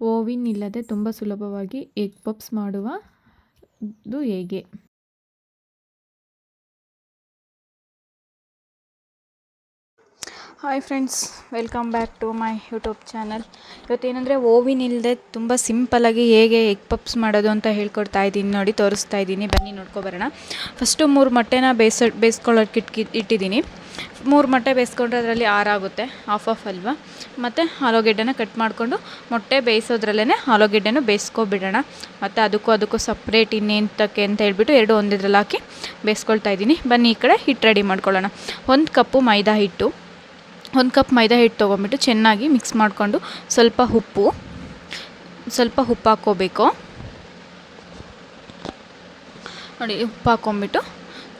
ಓವಿನ್ ಇಲ್ಲದೆ ತುಂಬ ಸುಲಭವಾಗಿ ಎಗ್ ಪಪ್ಸ್ ಮಾಡುವುದು ಹೇಗೆ? Hi friends welcome back to my YouTube channel ಇವತ್ತೇನೆಂದರೆ oven ಇಲ್ಲದೆ ತುಂಬ ಸಿಂಪಲಾಗಿ ಹೇಗೆ ಎಗ್ ಪಪ್ಸ್ ಮಾಡೋದು ಅಂತ ಹೇಳ್ಕೊಡ್ತಾ ಇದ್ದೀನಿ. ನೋಡಿ, ತೋರಿಸ್ತಾ ಇದ್ದೀನಿ. ಬನ್ನಿ ನೋಡ್ಕೊಬರೋಣ ಫಸ್ಟು ಮೂರು ಮೊಟ್ಟೆನ ಬೇಯಿಸ, ಬೇಯಿಸ್ಕೊಳ್ಳೋಕೆ ಇಟ್ಕಿ, ಇಟ್ಟಿದ್ದೀನಿ. ಮೂರು ಮೊಟ್ಟೆ ಬೇಯಿಸ್ಕೊಂಡ್ರೆ ಅದರಲ್ಲಿ ಆರಾಗುತ್ತೆ ಆಫ್ ಆಫ್ ಅಲ್ವಾ? ಮತ್ತು ಆಲೂಗೆಡ್ಡೆನ ಕಟ್ ಮಾಡಿಕೊಂಡು ಮೊಟ್ಟೆ ಬೇಯಿಸೋದ್ರಲ್ಲೇ ಆಲೂಗೆಡ್ಡೆನೂ ಬೇಯಿಸ್ಕೊಬಿಡೋಣ. ಮತ್ತು ಅದಕ್ಕೂ ಅದಕ್ಕೂ ಸಪ್ರೇಟ್ ಇನ್ನೇಂತಕ್ಕೆ ಅಂತ ಹೇಳ್ಬಿಟ್ಟು ಎರಡು ಒಂದಿದ್ರಲ್ಲಿ ಹಾಕಿ ಬೇಯಿಸ್ಕೊಳ್ತಾ ಇದ್ದೀನಿ. ಬನ್ನಿ ಈ ಕಡೆ ಹಿಟ್ಟು ರೆಡಿ ಮಾಡ್ಕೊಳ್ಳೋಣ. ಒಂದು ಕಪ್ಪು ಮೈದಾ ಹಿಟ್ಟು. ಒಂದು ಕಪ್ ಮೈದಾ ಹಿಟ್ಟು ತೊಗೊಂಬಿಟ್ಟು ಚೆನ್ನಾಗಿ ಮಿಕ್ಸ್ ಮಾಡಿಕೊಂಡು ಸ್ವಲ್ಪ ಉಪ್ಪು ಸ್ವಲ್ಪ ಉಪ್ಪು ಹಾಕ್ಕೋಬೇಕು. ನೋಡಿ, ಉಪ್ಪು ಹಾಕ್ಕೊಂಬಿಟ್ಟು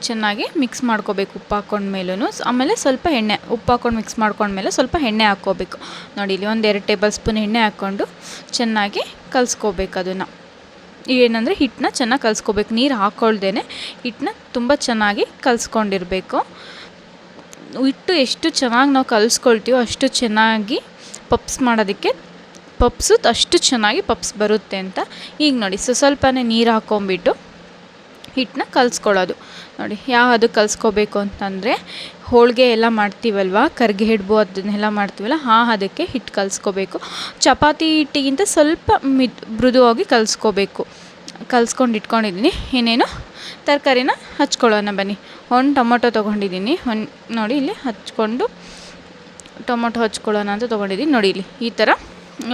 ಚೆನ್ನಾಗಿ ಮಿಕ್ಸ್ ಮಾಡ್ಕೋಬೇಕು ಉಪ್ಪು ಹಾಕ್ಕೊಂಡ್ಮೇಲೂ ಆಮೇಲೆ ಸ್ವಲ್ಪ ಎಣ್ಣೆ, ಉಪ್ಪು ಹಾಕ್ಕೊಂಡು ಮಿಕ್ಸ್ ಮಾಡ್ಕೊಂಡ್ಮೇಲೆ ಸ್ವಲ್ಪ ಎಣ್ಣೆ ಹಾಕ್ಕೋಬೇಕು. ನೋಡಿ, ಇಲ್ಲಿ ಒಂದು ಎರಡು ಟೇಬಲ್ ಸ್ಪೂನ್ ಎಣ್ಣೆ ಹಾಕ್ಕೊಂಡು ಚೆನ್ನಾಗಿ ಕಲಸ್ಕೋಬೇಕು ಅದನ್ನು. ಏನಂದರೆ ಹಿಟ್ಟನ್ನ ಚೆನ್ನಾಗಿ ಕಲಿಸ್ಕೋಬೇಕು. ನೀರು ಹಾಕ್ಕೊಳ್ದೇ ಹಿಟ್ಟನ್ನ ತುಂಬ ಚೆನ್ನಾಗಿ ಕಲಿಸ್ಕೊಂಡಿರಬೇಕು. ಹಿಟ್ಟು ಎಷ್ಟು ಚೆನ್ನಾಗಿ ನಾವು ಕಲಿಸ್ಕೊಳ್ತೀವೋ ಅಷ್ಟು ಚೆನ್ನಾಗಿ ಪಪ್ಸ್ ಮಾಡೋದಕ್ಕೆ ಪಪ್ಸು ಅಷ್ಟು ಚೆನ್ನಾಗಿ ಪಪ್ಸ್ ಬರುತ್ತೆ ಅಂತ. ಈಗ ನೋಡಿ, ಸೊ, ಸ್ವಲ್ಪನೇ ನೀರು ಹಾಕ್ಕೊಂಬಿಟ್ಟು ಹಿಟ್ಟನ್ನ ಕಲಿಸ್ಕೊಳ್ಳೋದು. ನೋಡಿ, ಯಾವ ಅದು ಕಲಿಸ್ಕೋಬೇಕು ಅಂತಂದರೆ ಹೋಳಿಗೆ ಎಲ್ಲ ಮಾಡ್ತೀವಲ್ವ? ಕರ್ಗೆ ಹಿಡ್ಬು ಅದನ್ನೆಲ್ಲ ಮಾಡ್ತೀವಲ್ಲ, ಆ ಅದಕ್ಕೆ ಹಿಟ್ಟು ಕಲಿಸ್ಕೋಬೇಕು. ಚಪಾತಿ ಹಿಟ್ಟಿಗಿಂತ ಸ್ವಲ್ಪ ಮಿದ್, ಮೃದುವಾಗಿ ಕಲಿಸ್ಕೋಬೇಕು. ಕಲ್ಸ್ಕೊಂಡು ಇಟ್ಕೊಂಡಿದ್ದೀನಿ. ಏನೇನು ತರಕಾರಿನ ಹಚ್ಕೊಳ್ಳೋಣ ಬನ್ನಿ. ಒಂದು ಟೊಮೊಟೊ ತೊಗೊಂಡಿದ್ದೀನಿ. ಒಂದು, ನೋಡಿ, ಇಲ್ಲಿ ಹಚ್ಕೊಂಡು ಟೊಮೊಟೊ ಹಚ್ಕೊಳ್ಳೋಣ ಅಂತ ತೊಗೊಂಡಿದ್ದೀನಿ. ನೋಡಿ, ಇಲ್ಲಿ ಈ ಥರ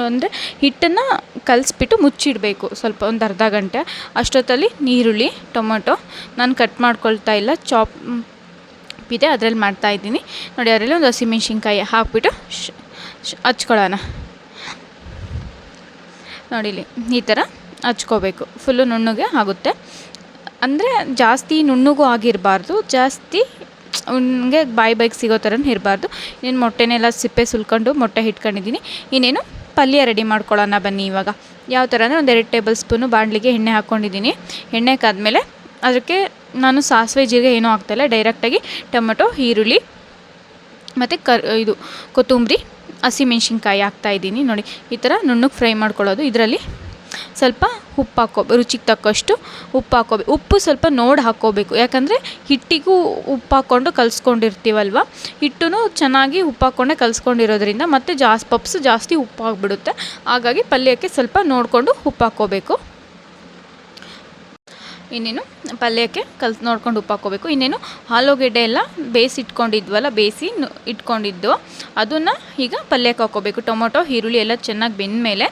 ಅಂದರೆ ಹಿಟ್ಟನ್ನು ಕಲಿಸ್ಬಿಟ್ಟು ಮುಚ್ಚಿಡಬೇಕು. ಸ್ವಲ್ಪ ಒಂದು ಅರ್ಧ ಗಂಟೆ. ಅಷ್ಟೊತ್ತಲ್ಲಿ ನೀರುಳ್ಳಿ, ಟೊಮೊಟೊ ನಾನು ಕಟ್ ಮಾಡ್ಕೊಳ್ತಾ ಇಲ್ಲ. ಚಾಪ್ ಇದೆ, ಅದರಲ್ಲಿ ಮಾಡ್ತಾಯಿದ್ದೀನಿ ನೋಡಿ, ಅದರಲ್ಲಿ ಒಂದು ಹಸಿಮೆಣ್ಸಿನ್ಕಾಯಿ ಹಾಕ್ಬಿಟ್ಟು ಹಚ್ಕೊಳ್ಳೋಣ. ನೋಡಿ ಇಲ್ಲಿ ಈ ಥರ ಹಚ್ಕೋಬೇಕು. ಫುಲ್ಲು ನುಣ್ಣಗೆ ಆಗುತ್ತೆ. ಅಂದರೆ ಜಾಸ್ತಿ ನುಣ್ಣಗೂ ಆಗಿರಬಾರ್ದು. ಜಾಸ್ತಿ ಹಂಗೆ ಬಾಯಿ ಬೈಕ್ ಸಿಗೋ ಥರನೂ ಇರಬಾರ್ದು. ಇನ್ನೇನು ಮೊಟ್ಟೆನೆಲ್ಲ ಸಿಪ್ಪೆ ಸುಲ್ಕೊಂಡು ಮೊಟ್ಟೆ ಇಟ್ಕೊಂಡಿದ್ದೀನಿ. ಇನ್ನೇನು ಪಲ್ಯ ರೆಡಿ ಮಾಡ್ಕೊಳ್ಳೋಣ ಬನ್ನಿ ಇವಾಗ. ಯಾವ ಥರ ಅಂದರೆ ಒಂದು ಎರಡು ಟೇಬಲ್ ಸ್ಪೂನು ಬಾಣಲಿಗೆ ಎಣ್ಣೆ ಹಾಕ್ಕೊಂಡಿದ್ದೀನಿ. ಎಣ್ಣೆ ಕಾದ್ಮೇಲೆ ಅದಕ್ಕೆ ನಾನು ಸಾಸಿವೆ ಜೀರಿಗೆ ಏನೂ ಹಾಕ್ತಾಯಿಲ್ಲ ಡೈರೆಕ್ಟಾಗಿ ಟೊಮೆಟೊ, ಈರುಳ್ಳಿ ಮತ್ತು ಕರ್ ಇದು ಕೊತ್ತಂಬರಿ, ಹಸಿಮೆಣ್ಸಿನ್ಕಾಯಿ ಹಾಕ್ತಾಯಿದ್ದೀನಿ ನೋಡಿ, ಈ ಥರ ನುಣ್ಣಗೆ ಫ್ರೈ ಮಾಡ್ಕೊಳ್ಳೋದು. ಇದರಲ್ಲಿ ಸ್ವಲ್ಪ ಉಪ್ಪು ಹಾಕೋ ರುಚಿಗೆ ತಕ್ಕಷ್ಟು ಉಪ್ಪು ಹಾಕೋಬೇಕು ಉಪ್ಪು ಸ್ವಲ್ಪ ನೋಡಿ ಹಾಕ್ಕೋಬೇಕು. ಯಾಕಂದರೆ ಹಿಟ್ಟಿಗೂ ಉಪ್ಪು ಹಾಕ್ಕೊಂಡು ಕಲಿಸ್ಕೊಂಡಿರ್ತೀವಲ್ವ? ಹಿಟ್ಟು ಚೆನ್ನಾಗಿ ಉಪ್ಪು ಹಾಕ್ಕೊಂಡೇ ಕಲಿಸ್ಕೊಂಡಿರೋದ್ರಿಂದ ಮತ್ತು ಜಾಸ್, ಪಪ್ಸು ಜಾಸ್ತಿ ಉಪ್ಪು ಆಗಿಬಿಡುತ್ತೆ ಹಾಗಾಗಿ ಪಲ್ಯಕ್ಕೆ ಸ್ವಲ್ಪ ನೋಡಿಕೊಂಡು ಉಪ್ಪು ಹಾಕ್ಕೋಬೇಕು ಇನ್ನೇನು ಪಲ್ಯಕ್ಕೆ ಕಲ್ತು ನೋಡ್ಕೊಂಡು ಉಪ್ಪು ಹಾಕ್ಕೋಬೇಕು ಇನ್ನೇನು ಆಲೂಗೆಡ್ಡೆ ಎಲ್ಲ ಬೇಯಿಸಿ ಇಟ್ಕೊಂಡಿದ್ವಲ್ಲ, ಬೇಯಿಸಿ ಇಟ್ಕೊಂಡಿದ್ದು. ಅದನ್ನು ಈಗ ಪಲ್ಯಕ್ಕೆ ಹಾಕ್ಕೋಬೇಕು. ಟೊಮೊಟೊ, ಈರುಳ್ಳಿ ಎಲ್ಲ ಚೆನ್ನಾಗಿ ಬೆಂದಮೇಲೆ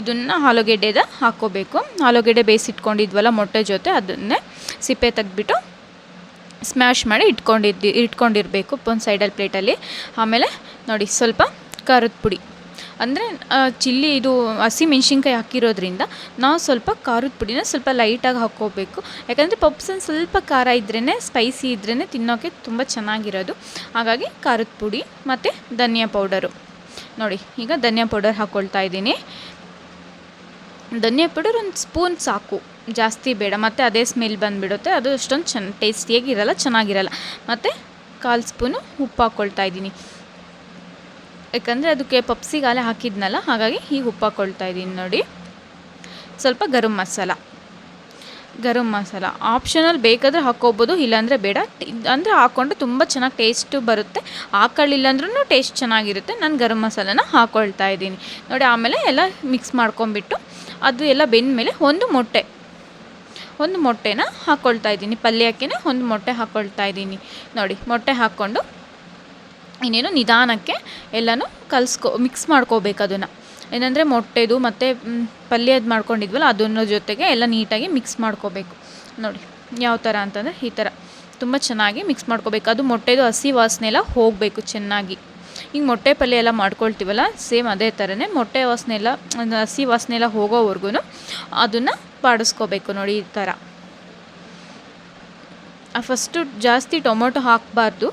ಇದನ್ನು ಆಲೂಗೆಡ್ಡೆದ ಹಾಕ್ಕೋಬೇಕು. ಆಲೂಗೆಡ್ಡೆ ಬೇಯಿಸಿ ಇಟ್ಕೊಂಡಿದ್ವಲ್ಲ ಮೊಟ್ಟೆ ಜೊತೆ, ಅದನ್ನೇ ಸಿಪ್ಪೆ ತೆಗೆದ್ಬಿಟ್ಟು ಸ್ಮ್ಯಾಶ್ ಮಾಡಿ ಇಟ್ಕೊಂಡಿದ್ದು, ಇಟ್ಕೊಂಡಿರಬೇಕು ಒಂದು ಸೈಡಲ್ಲಿ ಪ್ಲೇಟಲ್ಲಿ ಆಮೇಲೆ ನೋಡಿ ಸ್ವಲ್ಪ ಖಾರದ ಪುಡಿ. ಅಂದರೆ ಚಿಲ್ಲಿ ಇದು ಹಸಿ ಮೆಣ್ಸಿನ್ಕಾಯಿ ಹಾಕಿರೋದ್ರಿಂದ ನಾವು ಸ್ವಲ್ಪ ಖಾರದ ಪುಡಿನ ಸ್ವಲ್ಪ ಲೈಟಾಗಿ ಹಾಕ್ಕೋಬೇಕು. ಯಾಕಂದರೆ ಪಪ್ಸನ್ನು ಸ್ವಲ್ಪ ಖಾರ ಇದ್ರೇ ಸ್ಪೈಸಿ ಇದ್ರೇ ತಿನ್ನೋಕ್ಕೆ ತುಂಬ ಚೆನ್ನಾಗಿರೋದು. ಹಾಗಾಗಿ ಖಾರದ ಪುಡಿ ಮತ್ತು ಧನಿಯಾ ಪೌಡರು ನೋಡಿ, ಈಗ ಧನಿಯಾ ಪೌಡರ್ ಹಾಕ್ಕೊಳ್ತಾ ಇದ್ದೀನಿ. ಧನಿಯಾ ಪೌಡರ್ ಒಂದು ಸ್ಪೂನ್ ಸಾಕು. ಜಾಸ್ತಿ ಬೇಡ, ಮತ್ತು ಅದೇ ಸ್ಮೆಲ್ ಬಂದುಬಿಡುತ್ತೆ. ಅದು ಅಷ್ಟೊಂದು ಚೆನ್ನ ಟೇಸ್ಟಿಯಾಗಿರಲ್ಲ ಚೆನ್ನಾಗಿರಲ್ಲ. ಮತ್ತು ಕಾಲು ಸ್ಪೂನು ಉಪ್ಪು ಹಾಕ್ಕೊಳ್ತಾ ಇದ್ದೀನಿ. ಯಾಕಂದರೆ ಅದಕ್ಕೆ ಪಪ್ಸಿಗಾಲೆ ಹಾಕಿದ್ನಲ್ಲ, ಹಾಗಾಗಿ ಹೀಗೆ ಉಪ್ಪು ಹಾಕ್ಕೊಳ್ತಾ ಇದ್ದೀನಿ ನೋಡಿ. ಸ್ವಲ್ಪ ಗರಂ ಮಸಾಲ. ಗರಂ ಮಸಾಲ. ಆಪ್ಷನಲ್ ಬೇಕಾದರೆ ಹಾಕ್ಕೋಬೋದು, ಇಲ್ಲಾಂದರೆ ಬೇಡ. ಅಂದರೆ ಹಾಕ್ಕೊಂಡ್ರೆ ತುಂಬ ಚೆನ್ನಾಗಿ ಟೇಸ್ಟು ಬರುತ್ತೆ. ಹಾಕೊಳ್ಳಿಲ್ಲ ಅಂದ್ರೂ ಟೇಸ್ಟ್ ಚೆನ್ನಾಗಿರುತ್ತೆ. ನಾನು ಗರಂ ಮಸಾಲನ ಹಾಕ್ಕೊಳ್ತಾ ಇದ್ದೀನಿ. ನೋಡಿ, ಆಮೇಲೆ ಎಲ್ಲ ಮಿಕ್ಸ್ ಮಾಡ್ಕೊಂಬಿಟ್ಟು ಅದು ಎಲ್ಲ ಬೆಂದ ಮೇಲೆ ಒಂದು ಮೊಟ್ಟೆ. ಒಂದು ಮೊಟ್ಟೆನ ಹಾಕ್ಕೊಳ್ತಾ ಇದ್ದೀನಿ. ಪಲ್ಯಕ್ಕೆ ಒಂದು ಮೊಟ್ಟೆ ಹಾಕ್ಕೊಳ್ತಾ ಇದ್ದೀನಿ. ನೋಡಿ, ಮೊಟ್ಟೆ ಹಾಕ್ಕೊಂಡು ಇನ್ನೇನು ನಿಧಾನಕ್ಕೆ ಎಲ್ಲನೂ ಕಲಿಸ್ಕೊ ಮಿಕ್ಸ್ ಮಾಡ್ಕೋಬೇಕು ಅದನ್ನು. ಏನಂದರೆ ಮೊಟ್ಟೆದು ಮತ್ತು ಪಲ್ಯದ್ದು ಮಾಡ್ಕೊಂಡಿದ್ವಲ್ಲ ಅದನ್ನ ಜೊತೆಗೆ ಎಲ್ಲ ನೀಟಾಗಿ ಮಿಕ್ಸ್ ಮಾಡ್ಕೋಬೇಕು. ನೋಡಿ, ಯಾವ ಥರ ಅಂತಂದರೆ ಈ ಥರ ತುಂಬ ಚೆನ್ನಾಗಿ ಮಿಕ್ಸ್ ಮಾಡ್ಕೋಬೇಕು. ಅದು ಮೊಟ್ಟೆದು ಹಸಿ ವಾಸನೆ ಎಲ್ಲ ಹೋಗಬೇಕು ಚೆನ್ನಾಗಿ. ಈಗ ಮೊಟ್ಟೆ ಪಲ್ಯ ಎಲ್ಲ ಮಾಡ್ಕೊಳ್ತೀವಲ್ಲ, ಸೇಮ್ ಅದೇ ಥರನೇ ಮೊಟ್ಟೆ ವಾಸನೆ ಎಲ್ಲ ಹಸಿ ವಾಸನೆ ಎಲ್ಲ ಹೋಗೋವರೆಗೂ ಅದನ್ನು ಬಾಡಿಸ್ಕೋಬೇಕು ನೋಡಿ ಈ ಥರ ಫಸ್ಟು ಜಾಸ್ತಿ ಟೊಮೊಟೊ ಹಾಕಬಾರ್ದು.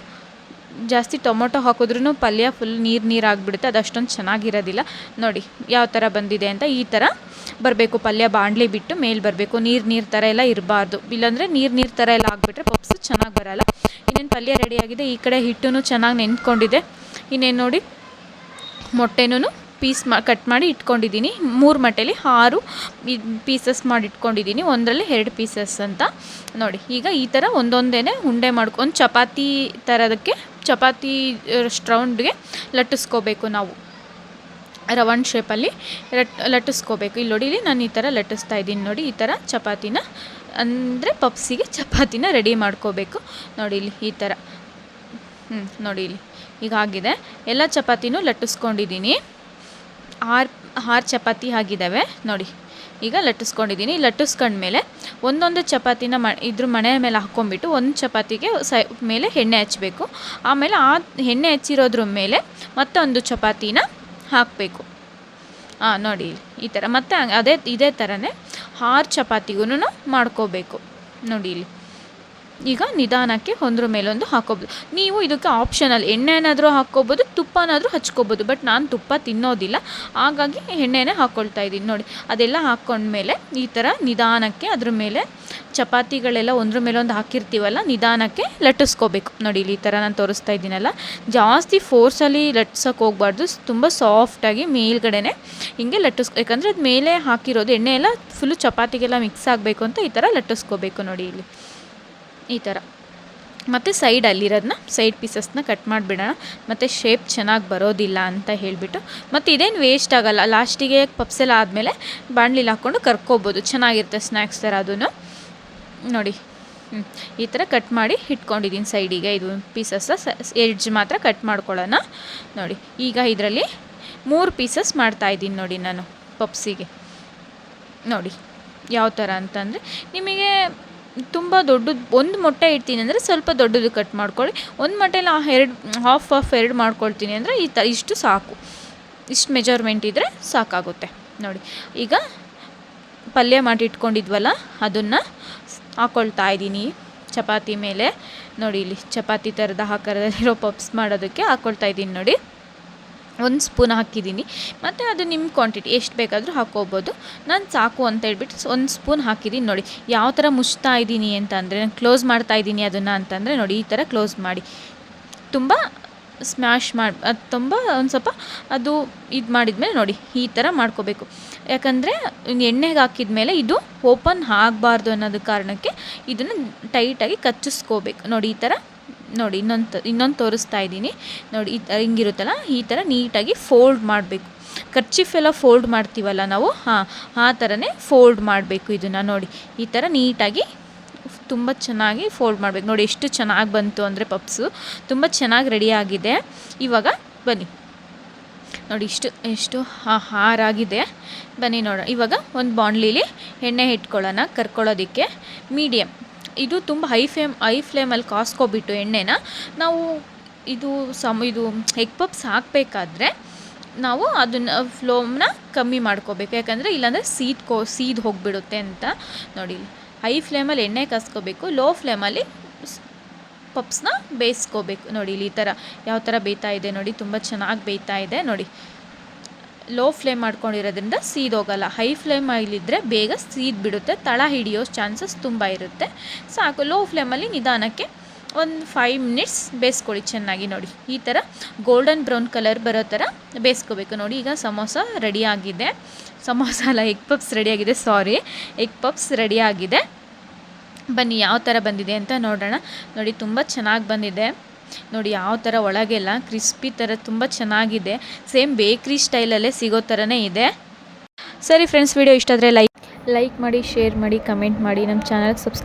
ಜಾಸ್ತಿ ಟೊಮೊಟೊ ಹಾಕಿದ್ರೂ ಪಲ್ಯ ಫುಲ್ ನೀರು ನೀರು ಆಗಿಬಿಡುತ್ತೆ ಅದು ಅಷ್ಟೊಂದು ಚೆನ್ನಾಗಿರೋದಿಲ್ಲ. ನೋಡಿ, ಯಾವ ಥರ ಬಂದಿದೆ ಅಂತ ಈ ಥರ ಬರಬೇಕು, ಪಲ್ಯ ಬಾಣಲಿ ಬಿಟ್ಟು ಮೇಲೆ ಬರಬೇಕು, ನೀರು ನೀರು ಥರ ಎಲ್ಲ ಇರಬಾರ್ದು. ಇಲ್ಲಾಂದರೆ ನೀರು ನೀರು ಥರ ಎಲ್ಲ ಆಗಿಬಿಟ್ರೆ ಪಪ್ಸು ಚೆನ್ನಾಗಿ ಬರೋಲ್ಲ. ಇನ್ನೇನು ಪಲ್ಯ ರೆಡಿಯಾಗಿದೆ ಈ ಕಡೆ ಹಿಟ್ಟು ಚೆನ್ನಾಗಿ ನೆನ್ಕೊಂಡಿದೆ ಇನ್ನೇನು ನೋಡಿ ಮೊಟ್ಟೆನೂ ಪೀಸ್ ಮಾ ಕಟ್ ಮಾಡಿ ಇಟ್ಕೊಂಡಿದ್ದೀನಿ. ಮೂರು ಮಟ್ಟೆಲಿ ಆರು ಪೀಸಸ್ ಮಾಡಿ ಇಟ್ಕೊಂಡಿದ್ದೀನಿ. ಒಂದರಲ್ಲಿ ಎರಡು ಪೀಸಸ್ ಅಂತ. ನೋಡಿ, ಈಗ ಈ ಥರ ಒಂದೊಂದೇ ಉಂಡೆ ಮಾಡ್ಕೊಂಡು ಚಪಾತಿ ಥರದಕ್ಕೆ ಚಪಾತಿ ಸ್ಟ್ರೌಂಡ್ಗೆ ರೌಂಡ್ಗೆ ಲಟ್ಟಿಸ್ಕೋಬೇಕು ನಾವು. ರೌಂಡ್ ಶೇಪಲ್ಲಿ ಲಟ್ ಲಟ್ಟಿಸ್ಕೋಬೇಕು. ಇಲ್ಲಿ ನೋಡಿ, ಇಲ್ಲಿ ನಾನು ಈ ಥರ ಲಟ್ಟಿಸ್ತಾ ಇದ್ದೀನಿ. ನೋಡಿ, ಈ ಥರ ಚಪಾತಿನ, ಅಂದರೆ ಪಪ್ಸಿಗೆ ಚಪಾತಿನ ರೆಡಿ ಮಾಡ್ಕೋಬೇಕು. ನೋಡಿ, ಇಲ್ಲಿ ಈ ಥರ ಹ್ಞೂ ನೋಡಿ, ಇಲ್ಲಿ. ಈಗ ಆಗಿದೆ. ಎಲ್ಲ ಚಪಾತಿನೂ ಲಟ್ಟಿಸ್ಕೊಂಡಿದ್ದೀನಿ. ಆರು ಆರು ಚಪಾತಿ ಆಗಿದ್ದಾವೆ. ನೋಡಿ, ಈಗ ಲಟ್ಟಿಸ್ಕೊಂಡಿದ್ದೀನಿ. ಲಟ್ಟಿಸ್ಕೊಂಡ್ಮೇಲೆ ಒಂದೊಂದು ಚಪಾತಿನ ಮ, ಇದ್ರ ಮಣೆ ಮೇಲೆ ಹಾಕ್ಕೊಂಬಿಟ್ಟು ಒಂದು ಚಪಾತಿಗೆ ಸೈ, ಮೇಲೆ ಎಣ್ಣೆ ಹಚ್ಚಬೇಕು ಆಮೇಲೆ ಆ ಎಣ್ಣೆ ಹಚ್ಚಿರೋದ್ರ ಮೇಲೆ ಮತ್ತೊಂದು ಚಪಾತಿನ ಹಾಕಬೇಕು. ಹಾಂ ನೋಡಿ, ಈ ಥರ ಮತ್ತು ಅದೇ, ಇದೇ ಥರನೇ ಆರು ಚಪಾತಿಗೂ ಮಾಡ್ಕೋಬೇಕು. ನೋಡಿ ಇಲ್ಲಿ. ಈಗ ನಿಧಾನಕ್ಕೆ ಒಂದ್ರ ಮೇಲೊಂದು ಹಾಕೋಬೋದು. ನೀವು ಇದಕ್ಕೆ ಆಪ್ಷನಲ್ ಎಣ್ಣೆನಾದರೂ ಹಾಕ್ಕೋಬೋದು, ತುಪ್ಪನಾದರೂ ಹಚ್ಕೋಬೋದು. ಬಟ್ ನಾನು ತುಪ್ಪ ತಿನ್ನೋದಿಲ್ಲ. ಹಾಗಾಗಿ ಎಣ್ಣೆನೇ ಹಾಕ್ಕೊಳ್ತಾ ಇದ್ದೀನಿ. ನೋಡಿ, ಅದೆಲ್ಲ ಹಾಕ್ಕೊಂಡ್ಮೇಲೆ ಈ ಥರ ನಿಧಾನಕ್ಕೆ ಅದ್ರ ಮೇಲೆ ಚಪಾತಿಗಳೆಲ್ಲ ಒಂದ್ರ ಮೇಲೊಂದು ಹಾಕಿರ್ತೀವಲ್ಲ, ನಿಧಾನಕ್ಕೆ ಲಟ್ಟಿಸ್ಕೋಬೇಕು. ನೋಡಿ, ಇಲ್ಲಿ ಈ ಥರ ನಾನು ತೋರಿಸ್ತಾ ಇದ್ದೀನಲ್ಲ. ಜಾಸ್ತಿ ಫೋರ್ಸಲ್ಲಿ ಲಟ್ಸೋಕೆ ಹೋಗ್ಬಾರ್ದು. ತುಂಬ ಸಾಫ್ಟಾಗಿ ಮೇಲ್ಗಡೆನೆ ಹಿಂಗೆ ಲಟ್ಟಿಸ್, ಯಾಕಂದರೆ ಅದು ಮೇಲೆ ಹಾಕಿರೋದು ಎಣ್ಣೆ ಎಲ್ಲ ಫುಲ್ಲು ಚಪಾತಿಗೆಲ್ಲ ಮಿಕ್ಸ್ ಆಗಬೇಕು ಅಂತ ಈ ಥರ ಲಟ್ಟಿಸ್ಕೋಬೇಕು ನೋಡಿ ಇಲ್ಲಿ. ಈ ಥರ. ಮತ್ತು ಸೈಡ್ ಅಲ್ಲಿರೋದನ್ನ ಸೈಡ್ ಪೀಸಸ್ನ ಕಟ್ ಮಾಡಿಬಿಡೋಣ. ಮತ್ತು ಶೇಪ್ ಚೆನ್ನಾಗಿ ಬರೋದಿಲ್ಲ ಅಂತ ಹೇಳಿಬಿಟ್ಟು. ಮತ್ತು ಇದೇನು ವೇಸ್ಟ್ ಆಗೋಲ್ಲ. ಲಾಸ್ಟಿಗೆ ಪಪ್ಸೆಲ್ಲ ಆದಮೇಲೆ ಬಾಣಲಿಲಿ ಹಾಕ್ಕೊಂಡು ಕರ್ಕೋಬೋದು. ಚೆನ್ನಾಗಿರುತ್ತೆ ಸ್ನ್ಯಾಕ್ಸ್ ಥರ ಅದೂ ನೋಡಿ. ಹ್ಞೂ ಈ ಥರ ಕಟ್ ಮಾಡಿ ಇಟ್ಕೊಂಡಿದ್ದೀನಿ ಸೈಡಿಗೆ ಇದು ಪೀಸಸ್ಸ ಎಡ್ಜ್ ಮಾತ್ರ ಕಟ್ ಮಾಡ್ಕೊಳ್ಳೋಣ. ನೋಡಿ. ಈಗ ಇದರಲ್ಲಿ ಮೂರು ಪೀಸಸ್ ಮಾಡ್ತಾಯಿದ್ದೀನಿ ನೋಡಿ ನಾನು ಪಪ್ಸಿಗೆ ನೋಡಿ. ಯಾವ ಥರ ಅಂತಂದರೆ, ನಿಮಗೆ ತುಂಬ ದೊಡ್ಡದು, ಒಂದು ಮೊಟ್ಟೆ ಇಡ್ತೀನಿ ಅಂದರೆ ಸ್ವಲ್ಪ ದೊಡ್ಡದು ಕಟ್ ಮಾಡ್ಕೊಳ್ಳಿ. ಒಂದು ಮೊಟ್ಟೆಲಿ ಎರಡು ಹಾಫ್ ಹಾಫ್ ಎರಡು ಮಾಡ್ಕೊಳ್ತೀನಿ ಅಂದರೆ ಈ ತ, ಇಷ್ಟು ಸಾಕು. ಇಷ್ಟು ಮೆಜರ್ಮೆಂಟ್ ಇದ್ದರೆ ಸಾಕಾಗುತ್ತೆ. ನೋಡಿ, ಈಗ ಪಲ್ಯ ಮಾಡಿ ಇಟ್ಕೊಂಡಿದ್ವಲ್ಲ, ಅದನ್ನು ಹಾಕ್ಕೊಳ್ತಾ ಇದ್ದೀನಿ. ಚಪಾತಿ ಮೇಲೆ, ನೋಡಿ ಇಲ್ಲಿ ಚಪಾತಿ ಥರದ ಆಕಾರದಲ್ಲಿರೋ ಪಪ್ಸ್ ಮಾಡೋದಕ್ಕೆ ಹಾಕ್ಕೊಳ್ತಾ ಇದ್ದೀನಿ ನೋಡಿ. ಒಂದು ಸ್ಪೂನ್ ಹಾಕಿದ್ದೀನಿ. ಮತ್ತು ಅದು ನಿಮ್ಮ ಕ್ವಾಂಟಿಟಿ ಎಷ್ಟು ಬೇಕಾದರೂ ಹಾಕ್ಕೋಬೋದು ನಾನು ಸಾಕು ಅಂತ ಹೇಳ್ಬಿಟ್ಟು ಒಂದು ಸ್ಪೂನ್ ಹಾಕಿದ್ದೀನಿ ನೋಡಿ. ಯಾವ ಥರ ಮುಚ್ತಾ ಇದ್ದೀನಿ ಅಂತ ಅಂದರೆ, ನಾನು ಕ್ಲೋಸ್ ಮಾಡ್ತಾ ಇದ್ದೀನಿ ಅದನ್ನು ಅಂತಂದರೆ ನೋಡಿ, ಈ ಥರ ಕ್ಲೋಸ್ ಮಾಡಿ. ತುಂಬ ಸ್ಮ್ಯಾಶ್ ಮಾಡಿ ಅದು ತುಂಬ ಒಂದು ಸ್ವಲ್ಪ ಅದು ಇದು ಮಾಡಿದ್ಮೇಲೆ ನೋಡಿ, ಈ ಥರ ಮಾಡ್ಕೋಬೇಕು. ಯಾಕಂದರೆ ಎಣ್ಣೆಗೆ ಹಾಕಿದ ಮೇಲೆ ಇದು ಓಪನ್ ಆಗಬಾರ್ದು ಅನ್ನೋದು ಕಾರಣಕ್ಕೆ ಇದನ್ನು ಟೈಟಾಗಿ ಕಚ್ಚಿಸ್ಕೋಬೇಕು. ನೋಡಿ, ಈ ಥರ ನೋಡಿ, ಇನ್ನೊಂದು ಇನ್ನೊಂದು ತೋರಿಸ್ತಾ ಇದ್ದೀನಿ. ನೋಡಿ ಈ ಹಿಂಗಿರುತ್ತಲ್ಲ? ಈ ಥರ ನೀಟಾಗಿ ಫೋಲ್ಡ್ ಮಾಡಬೇಕು. ಕರ್ಚಿಫ್ ಎಲ್ಲ ಫೋಲ್ಡ್ ಮಾಡ್ತೀವಲ್ಲ ನಾವು? ಹಾಂ, ಆ ಥರನೇ ಫೋಲ್ಡ್ ಮಾಡಬೇಕು ಇದನ್ನು ನೋಡಿ. ಈ ಥರ ನೀಟಾಗಿ ತುಂಬ ಚೆನ್ನಾಗಿ ಫೋಲ್ಡ್ ಮಾಡಬೇಕು. ನೋಡಿ, ಎಷ್ಟು ಚೆನ್ನಾಗಿ ಬಂತು ಅಂದರೆ ಪಪ್ಸು. ತುಂಬ ಚೆನ್ನಾಗಿ ರೆಡಿಯಾಗಿದೆ ಇವಾಗ ಬನ್ನಿ. ನೋಡಿ, ಇಷ್ಟು, ಎಷ್ಟು ಹಾರಾಗಿದೆ ಬನ್ನಿ ನೋಡೋಣ. ಇವಾಗ ಒಂದು ಬಾಂಡ್ಲಿಲಿ ಎಣ್ಣೆ ಇಟ್ಕೊಳ್ಳೋಣ ಕರ್ಕೊಳ್ಳೋದಕ್ಕೆ. ಮೀಡಿಯಮ್ ಇದು ತುಂಬ ಹೈ ಫ್ಲೇಮ್ ಹೈ ಫ್ಲೇಮಲ್ಲಿ ಕಾಸ್ಕೊಬಿಟ್ಟು ಎಣ್ಣೆನ ನಾವು ಇದು ಸಮ, ಇದು ಎಗ್ ಪಪ್ಸ್ ಹಾಕಬೇಕಾದ್ರೆ ನಾವು ಅದನ್ನು ಫ್ಲೋಮ್ನ ಕಮ್ಮಿ ಮಾಡ್ಕೋಬೇಕು. ಯಾಕಂದರೆ ಇಲ್ಲಾಂದರೆ ಸೀದ್ ಕೋ ಸೀದ್ ಹೋಗಿಬಿಡುತ್ತೆ ಅಂತ ನೋಡಿ. ಹೈ ಫ್ಲೇಮಲ್ಲಿ ಎಣ್ಣೆ ಕಾಸ್ಕೋಬೇಕು ಲೋ ಫ್ಲೇಮಲ್ಲಿ ಪಪ್ಸ್ನ ಬೇಯಿಸ್ಕೋಬೇಕು. ನೋಡಿ, ಇಲ್ಲಿ ಈ ಥರ ಯಾವ ಥರ ಬೇಯ್ತಾ ಇದೆ ನೋಡಿ, ತುಂಬ ಚೆನ್ನಾಗಿ ಬೇಯ್ತಾ ಇದೆ ನೋಡಿ. ಲೋ ಫ್ಲೇಮ್ ಮಾಡ್ಕೊಂಡಿರೋದ್ರಿಂದ ಸೀದೋಗಲ್ಲ. ಹೈ ಫ್ಲೇಮ್ ಇಲ್ಲಿದ್ದರೆ ಬೇಗ ಸೀದ್ ಬಿಡುತ್ತೆ. ತಳ ಹಿಡಿಯೋ ಚಾನ್ಸಸ್ ತುಂಬ ಇರುತ್ತೆ. ಸಾಕು, ಲೋ ಫ್ಲೇಮಲ್ಲಿ ನಿಧಾನಕ್ಕೆ ಒಂದು ಫೈವ್ ಮಿನಿಟ್ಸ್ ಬೇಯಿಸ್ಕೊಳ್ಳಿ ಚೆನ್ನಾಗಿ ನೋಡಿ. ಈ ಥರ ಗೋಲ್ಡನ್ ಬ್ರೌನ್ ಕಲರ್ ಬರೋ ಥರ ಬೇಯಿಸ್ಕೋಬೇಕು. ನೋಡಿ, ಈಗ ಸಮೋಸ ರೆಡಿಯಾಗಿದೆ ಸಮೋಸ ಅಲ್ಲ ಎಗ್ ಪಪ್ಸ್ ರೆಡಿಯಾಗಿದೆ ಸಾರಿ ಎಗ್ ಪಪ್ಸ್ ರೆಡಿಯಾಗಿದೆ ಬನ್ನಿ, ಯಾವ ಥರ ಬಂದಿದೆ ಅಂತ ನೋಡೋಣ. ನೋಡಿ, ತುಂಬ ಚೆನ್ನಾಗಿ ಬಂದಿದೆ. ನೋಡಿ ಯಾವ ಥರ ಒಳಗೆಲ್ಲ ಕ್ರಿಸ್ಪಿ ಥರ ತುಂಬ ಚೆನ್ನಾಗಿದೆ. ಸೇಮ್ ಬೇಕ್ರಿ ಸ್ಟೈಲಲ್ಲೇ ಸಿಗೋ ಥರನೇ ಇದೆ. ಸರಿ ಫ್ರೆಂಡ್ಸ್ ವಿಡಿಯೋ ಇಷ್ಟ ಆದರೆ ಲೈಕ್ ಲೈಕ್ ಮಾಡಿ ಶೇರ್ ಮಾಡಿ ಕಮೆಂಟ್ ಮಾಡಿ. ನಮ್ಮ ಚಾನಲ್ಗೆ ಸಬ್ಸ್